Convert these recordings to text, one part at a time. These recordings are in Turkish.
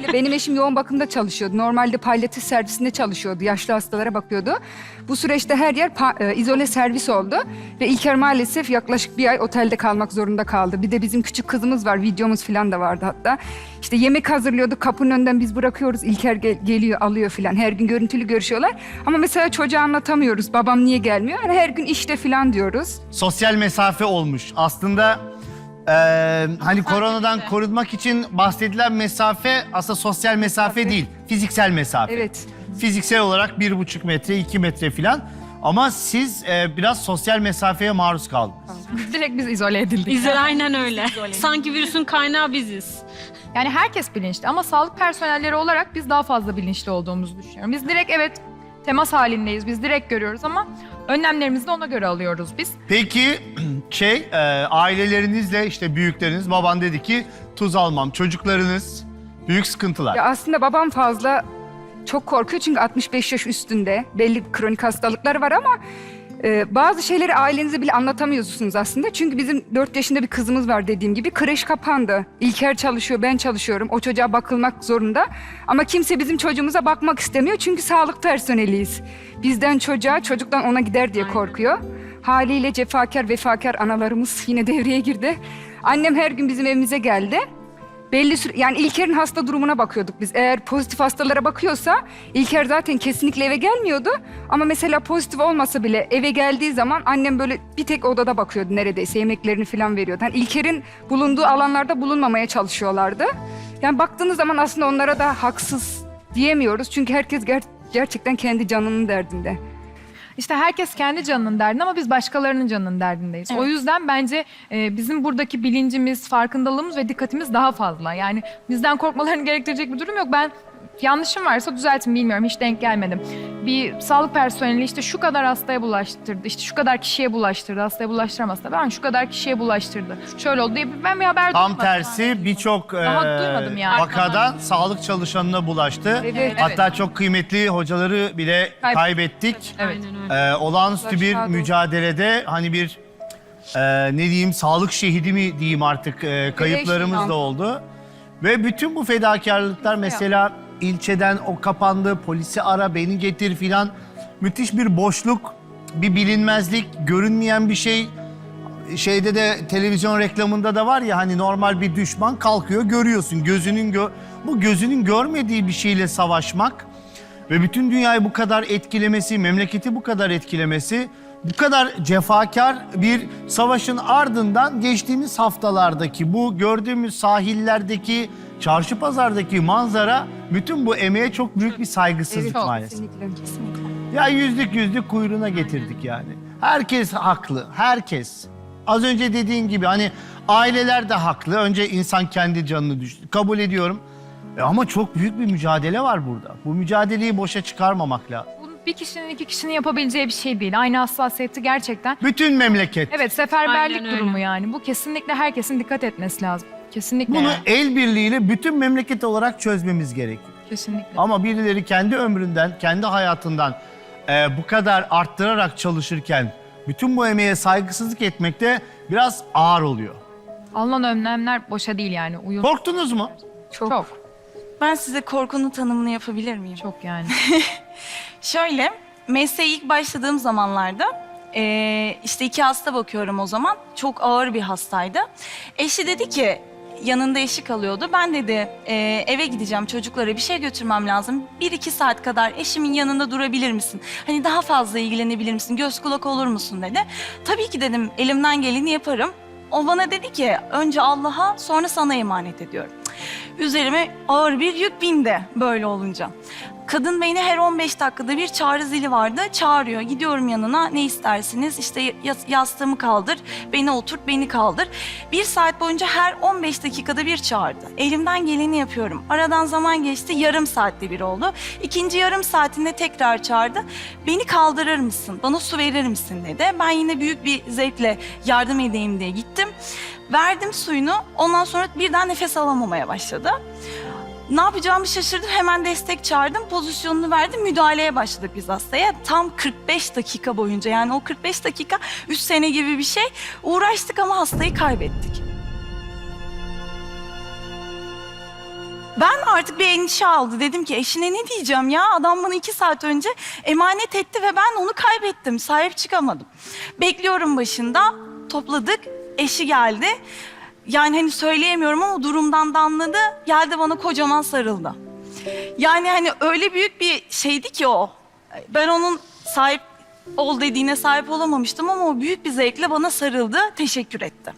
Şöyle benim eşim yoğun bakımda çalışıyordu. Normalde palyatif servisinde çalışıyordu. Yaşlı hastalara bakıyordu. Bu süreçte her yer e, izole servis oldu. Ve İlker maalesef yaklaşık bir ay otelde kalmak zorunda kaldı. Bir de bizim küçük kızımız var. Videomuz falan da vardı hatta. İşte yemek hazırlıyorduk. Kapının önünden biz bırakıyoruz. İlker gel- geliyor alıyor falan. Her gün görüntülü görüşüyorlar. Ama mesela çocuğa anlatamıyoruz. Babam niye gelmiyor? Her gün işte falan diyoruz. Sosyal mesafe olmuş. Aslında eee, hani koronadan korunmak için bahsedilen mesafe aslında sosyal mesafe değil, fiziksel mesafe. Evet. Fiziksel olarak bir buçuk metre, iki metre falan. Ama siz eee, biraz sosyal mesafeye maruz kaldınız. Direkt biz izole edildik. Bizler aynen öyle. Sanki virüsün kaynağı biziz. Yani herkes bilinçli ama sağlık personelleri olarak biz daha fazla bilinçli olduğumuzu düşünüyorum. Biz direkt evet temas halindeyiz. Biz direkt görüyoruz ama önlemlerimizi de ona göre alıyoruz biz. Peki şey eee, ailelerinizle işte büyükleriniz baban dedi ki tuz almam. Çocuklarınız büyük sıkıntılar. Ya aslında babam fazla çok korkuyor çünkü 65 yaş üstünde belli kronik hastalıklar var ama e, bazı şeyleri ailenize bile anlatamıyorsunuz aslında. Çünkü bizim 4 yaşında bir kızımız var dediğim gibi. Kreş kapandı. İlker çalışıyor, ben çalışıyorum. O çocuğa bakılmak zorunda. Ama kimse bizim çocuğumuza bakmak istemiyor çünkü sağlık personeliyiz. Bizden çocuğa, çocuktan ona gider diye korkuyor. Haliyle cefakar, vefakar analarımız yine devreye girdi. Annem her gün bizim evimize geldi. Belli süre, yani İlker'in hasta durumuna bakıyorduk biz. Eğer pozitif hastalara bakıyorsa İlker zaten kesinlikle eve gelmiyordu. Ama mesela pozitif olmasa bile eve geldiği zaman annem böyle bir tek odada bakıyordu neredeyse. Yemeklerini falan veriyordu. Yani İlker'in bulunduğu alanlarda bulunmamaya çalışıyorlardı. Yani baktığınız zaman aslında onlara da haksız diyemiyoruz. Çünkü herkes ger- gerçekten kendi canının derdinde. İşte herkes kendi canının derdinde ama biz başkalarının canının derdindeyiz. O yüzden bence e, bizim buradaki bilincimiz, farkındalığımız ve dikkatimiz daha fazla. Yani bizden korkmalarını gerektirecek bir durum yok. Ben yanlışım varsa düzeltin bilmiyorum hiç denk gelmedim. Bir sağlık personeli işte şu kadar hastaya bulaştırdı, işte şu kadar kişiye bulaştırdı, hastaya bulaştıramaz da ben şu kadar kişiye bulaştırdı. Şöyle oldu diye ben bir haber Tam duymadım. tersi birçok Daha duymadım yani. vakadan sağlık çalışanına bulaştı. Evet. Hatta çok kıymetli hocaları bile Kayb- kaybettik. Evet. Eee olağanüstü bir mücadelede hani bir eee, ne diyeyim sağlık şehidi mi diyeyim artık eee, kayıplarımız da oldu. Ve bütün bu fedakarlıklar mesela ilçeden o kapandı, polisi ara, beni getir filan. Müthiş bir boşluk, bir bilinmezlik, görünmeyen bir şey şeyde de televizyon reklamında da var ya hani normal bir düşman kalkıyor görüyorsun gözünün gö bu gözünün görmediği bir şeyle savaşmak ve bütün dünyayı bu kadar etkilemesi, memleketi bu kadar etkilemesi, bu kadar cefakar bir savaşın ardından geçtiğimiz haftalardaki bu gördüğümüz sahillerdeki, çarşı pazardaki manzara bütün bu emeğe çok büyük bir saygısızlık çok, maalesef. Kesinlikle. Ya yüzlük yüzlük kuyruğuna getirdik yani. Herkes haklı, herkes. Az önce dediğin gibi hani aileler de haklı. Önce insan kendi canını düştü. Kabul ediyorum. E ama çok büyük bir mücadele var burada. Bu mücadeleyi boşa çıkarmamak lazım. Bu bir kişinin iki kişinin yapabileceği bir şey değil. Aynı hassasiyeti gerçekten Bütün memleket. Evet seferberlik Aynen öyle. durumu yani. Bu kesinlikle herkesin dikkat etmesi lazım. Kesinlikle. Bunu el birliğiyle bütün memleket olarak çözmemiz gerekiyor. Kesinlikle. Ama birileri kendi ömründen, kendi hayatından e, bu kadar arttırarak çalışırken bütün bu emeğe saygısızlık etmek de biraz ağır oluyor. Alınan önlemler boşa değil yani. Uyum Korktunuz mu? çok. Çok. Ben size korkunun tanımını yapabilir miyim? Çok yani. Şöyle, mesleğe ilk başladığım zamanlarda eee, işte iki hasta bakıyorum o zaman. Çok ağır bir hastaydı. Eşi dedi ki, yanında eşi kalıyordu. Ben dedi eee, eve gideceğim çocuklara bir şey götürmem lazım. Bir iki saat kadar eşimin yanında durabilir misin? Hani daha fazla ilgilenebilir misin? Göz kulak olur musun dedi. Tabii ki dedim elimden geleni yaparım. O bana dedi ki önce Allah'a sonra sana emanet ediyorum. Üzerime ağır bir yük bindi böyle olunca. Kadın beni her 15 dakikada bir çağrı zili vardı. Çağırıyor. Gidiyorum yanına. Ne istersiniz? İşte yas- yastığımı kaldır. Beni oturt, beni kaldır. Bir saat boyunca her 15 dakikada bir çağırdı. Elimden geleni yapıyorum. Aradan zaman geçti. Yarım saatte bir oldu. İkinci yarım saatinde tekrar çağırdı. Beni kaldırır mısın? Bana su verir misin dedi. Ben yine büyük bir zevkle yardım edeyim diye gittim. Verdim suyunu. Ondan sonra birden nefes alamamaya başladı. Ne yapacağımı şaşırdım. Hemen destek çağırdım. Pozisyonunu verdim. Müdahaleye başladık biz hastaya. Tam 45 dakika boyunca yani o 45 dakika 3 sene gibi bir şey. Uğraştık ama hastayı kaybettik. Ben artık bir endişe aldı. Dedim ki eşine ne diyeceğim ya? Adam bana iki saat önce emanet etti ve ben onu kaybettim. Sahip çıkamadım. Bekliyorum başında. Topladık. Eşi geldi. Yani hani söyleyemiyorum ama durumdan da anladı. Geldi bana kocaman sarıldı. Yani hani öyle büyük bir şeydi ki o. Ben onun sahip ol dediğine sahip olamamıştım ama o büyük bir zevkle bana sarıldı, teşekkür etti.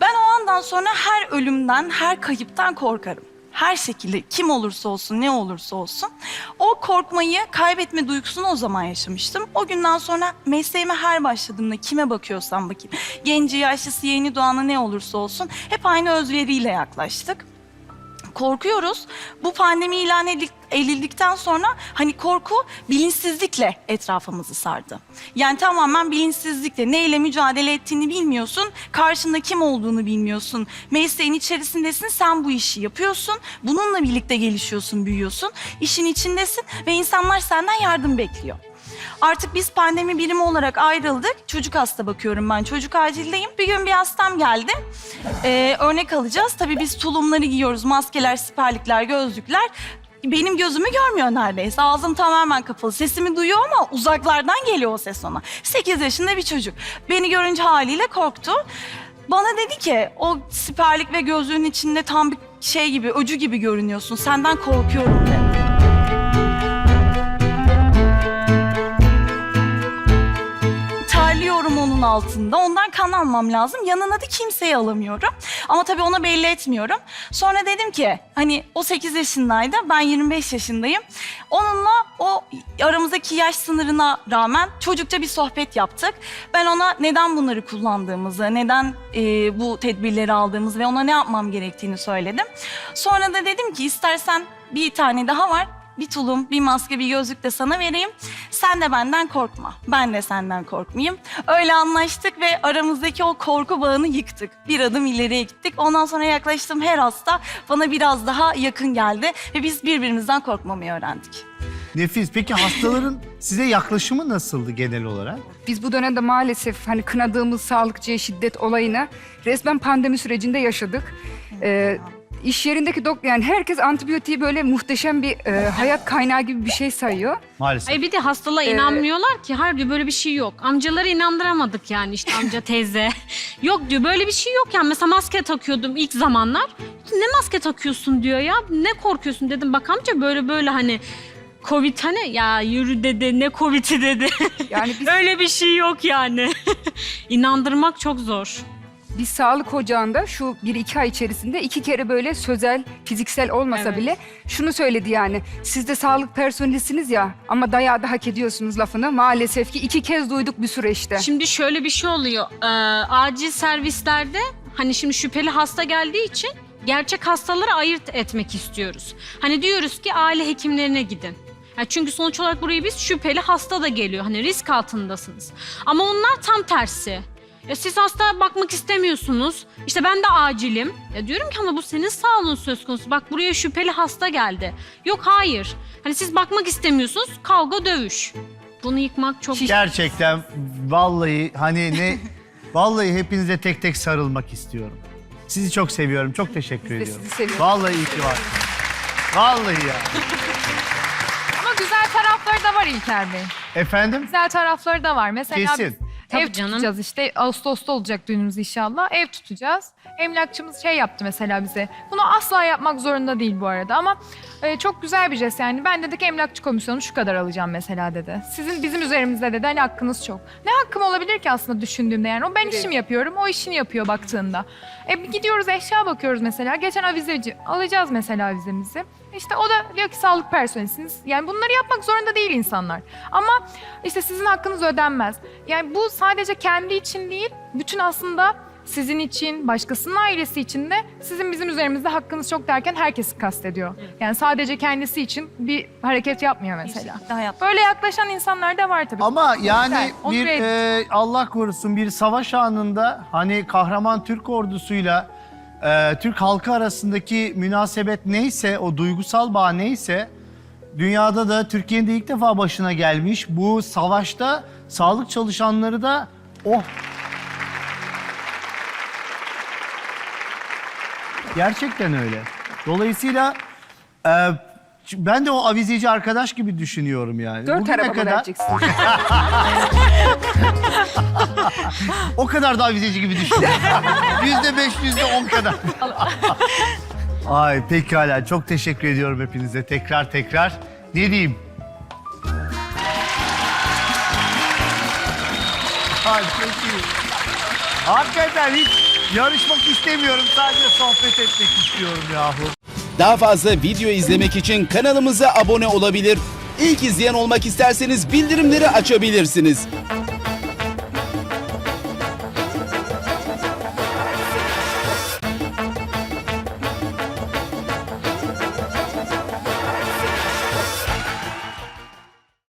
Ben o andan sonra her ölümden, her kayıptan korkarım. Her şekilde kim olursa olsun, ne olursa olsun. O korkmayı, kaybetme duygusunu o zaman yaşamıştım. O günden sonra mesleğime her başladığımda kime bakıyorsam bakayım. Genci, yaşlısı, yeni doğanı ne olursa olsun hep aynı özveriyle yaklaştık korkuyoruz. Bu pandemi ilan edil- edildikten sonra hani korku bilinçsizlikle etrafımızı sardı. Yani tamamen bilinçsizlikle neyle mücadele ettiğini bilmiyorsun, karşında kim olduğunu bilmiyorsun. Mesleğin içerisindesin, sen bu işi yapıyorsun. Bununla birlikte gelişiyorsun, büyüyorsun. İşin içindesin ve insanlar senden yardım bekliyor. Artık biz pandemi birimi olarak ayrıldık. Çocuk hasta bakıyorum ben. Çocuk acildeyim. Bir gün bir hastam geldi. Ee, örnek alacağız. Tabii biz tulumları giyiyoruz. Maskeler, siperlikler, gözlükler. Benim gözümü görmüyor neredeyse. Ağzım tamamen kapalı. Sesimi duyuyor ama uzaklardan geliyor o ses ona. 8 yaşında bir çocuk. Beni görünce haliyle korktu. Bana dedi ki o siperlik ve gözlüğün içinde tam bir şey gibi, öcü gibi görünüyorsun. Senden korkuyorum dedi. Onun altında. Ondan kan almam lazım. Yanına da kimseyi alamıyorum. Ama tabii ona belli etmiyorum. Sonra dedim ki hani o 8 yaşındaydı. Ben 25 yaşındayım. Onunla o aramızdaki yaş sınırına rağmen çocukça bir sohbet yaptık. Ben ona neden bunları kullandığımızı, neden e, bu tedbirleri aldığımızı ve ona ne yapmam gerektiğini söyledim. Sonra da dedim ki istersen bir tane daha var. Bir tulum, bir maske, bir gözlük de sana vereyim. Sen de benden korkma. Ben de senden korkmayayım. Öyle anlaştık ve aramızdaki o korku bağını yıktık. Bir adım ileriye gittik. Ondan sonra yaklaştığım her hasta bana biraz daha yakın geldi. Ve biz birbirimizden korkmamayı öğrendik. Nefis. Peki hastaların size yaklaşımı nasıldı genel olarak? Biz bu dönemde maalesef hani kınadığımız sağlıkçıya şiddet olayını resmen pandemi sürecinde yaşadık. Ee, iş yerindeki dok yani herkes antibiyotiği böyle muhteşem bir e, hayat kaynağı gibi bir şey sayıyor. Maalesef. Ay bir de hastalığa inanmıyorlar ki. Hayır diyor böyle bir şey yok. Amcaları inandıramadık yani işte amca teyze. yok diyor böyle bir şey yok yani. Mesela maske takıyordum ilk zamanlar. Ne maske takıyorsun diyor ya. Ne korkuyorsun dedim. Bak amca böyle böyle hani Covid hani ya yürü dedi ne Covid'i dedi. Yani biz Öyle bir şey yok yani. İnandırmak çok zor. Biz sağlık ocağında şu bir iki ay içerisinde iki kere böyle sözel, fiziksel olmasa Evet. bile şunu söyledi yani. Siz de sağlık personelisiniz ya ama dayağı da hak ediyorsunuz lafını. Maalesef ki iki kez duyduk bir süreçte. Şimdi şöyle bir şey oluyor. Ee, acil servislerde hani şimdi şüpheli hasta geldiği için gerçek hastaları ayırt etmek istiyoruz. Hani diyoruz ki aile hekimlerine gidin. Ya çünkü sonuç olarak buraya biz şüpheli hasta da geliyor. Hani risk altındasınız. Ama onlar tam tersi. Ya siz hastaya bakmak istemiyorsunuz. İşte ben de acilim. Ya diyorum ki ama bu senin sağlığın söz konusu. Bak buraya şüpheli hasta geldi. Yok hayır. Hani siz bakmak istemiyorsunuz. Kavga dövüş. Bunu yıkmak çok Gerçekten vallahi hani ne vallahi hepinize tek tek sarılmak istiyorum. Sizi çok seviyorum. Çok teşekkür de ediyorum. sizi seviyoruz. Vallahi iyi ki var. Vallahi ya. Ama güzel tarafları da var İlker Bey. Efendim? Güzel tarafları da var. Mesela Kesin. Tabii ev canım. tutacağız işte. Ağustos'ta olacak düğünümüz inşallah. Ev tutacağız. Emlakçımız şey yaptı mesela bize. Bunu asla yapmak zorunda değil bu arada ama e, çok güzel bir jest yani. Ben dedik emlakçı komisyonu şu kadar alacağım mesela dedi. Sizin bizim üzerimizde dedi hani hakkınız çok. Ne hakkım olabilir ki aslında düşündüğümde yani. O ben işimi yapıyorum, o işini yapıyor baktığında. E gidiyoruz eşya bakıyoruz mesela. Geçen avizeci alacağız mesela avizemizi. İşte o da diyor ki sağlık personelisiniz. Yani bunları yapmak zorunda değil insanlar. Ama işte sizin hakkınız ödenmez. Yani bu sadece kendi için değil, bütün aslında sizin için, başkasının ailesi için de sizin bizim üzerimizde hakkınız çok derken herkesi kastediyor. Yani sadece kendisi için bir hareket yapmıyor mesela. Kesinlikle hayat. Böyle yaklaşan insanlar da var tabii. Ama yani Güzel, onu bir e, Allah korusun bir savaş anında hani kahraman Türk ordusuyla e, Türk halkı arasındaki münasebet neyse, o duygusal bağ neyse dünyada da Türkiye'nin de ilk defa başına gelmiş. Bu savaşta sağlık çalışanları da oh Gerçekten öyle. Dolayısıyla Ee, ben de o avizeci arkadaş gibi düşünüyorum yani. Dört Bugüne araba kadar vereceksin? o kadar da avizeci gibi düşünüyorum. yüzde beş, yüzde on kadar. Ay pekala. Çok teşekkür ediyorum hepinize tekrar tekrar. Ne diyeyim? Ay çok iyi. Hakikaten hiç yarışmak istemiyorum. Sadece sohbet etmek istiyorum yahu. Daha fazla video izlemek için kanalımıza abone olabilir. İlk izleyen olmak isterseniz bildirimleri açabilirsiniz.